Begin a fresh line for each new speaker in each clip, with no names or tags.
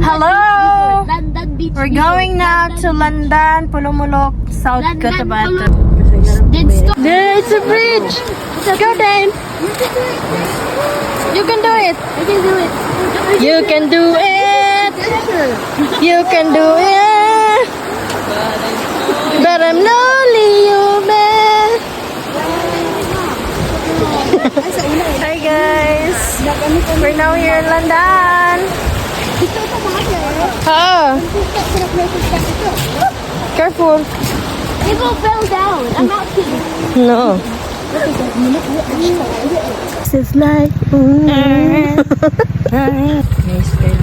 Hello!
London Beach.
We're going now to London, Pulumulok, South Cotabato. There, it's a bridge! Go, Dane! You can do it!
I can do it.
You can do it! You can do it! But I'm lonely, you man! Hi guys! We're now here in London! Oh. Huh? Careful.
You go fell down. I'm not kidding.
No. It's like. Mm.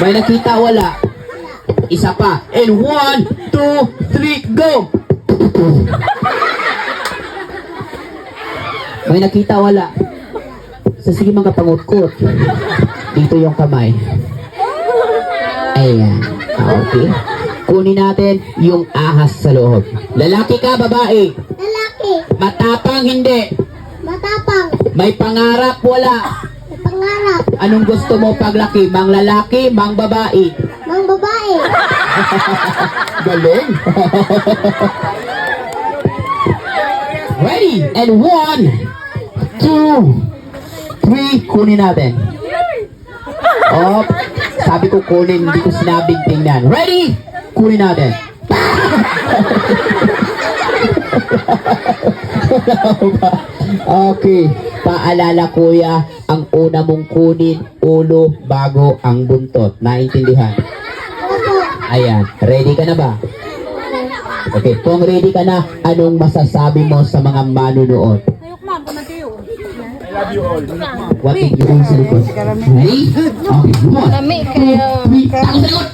May nakita, wala. Isa pa. And one, two, three, go! May nakita, wala. So, sige mga pangutkot. Dito yung kamay. Ayan. Ah, Okay. Kunin natin yung ahas sa loob. Lalaki ka, babae.
Lalaki.
Matapang, hindi.
Matapang.
May pangarap, wala.
Pangarap.
Anong gusto mo paglaki? Mang lalaki, mang babae?
Mang babae.
Galing. Ready? And one, two, three. Kunin natin. Oh, sabi ko kunin, hindi ko sinabing tingnan. Ready? Kunin natin. okay. Paalala kuya, ang una mong kunin, ulo bago ang buntot. Naintindihan? Ayan. Ready ka na ba? Okay, kung ready ka na, anong masasabi mo sa mga manunood? What did you say sa likod? Ready? Okay, one,
Lami kayo.
three, takot sa likod!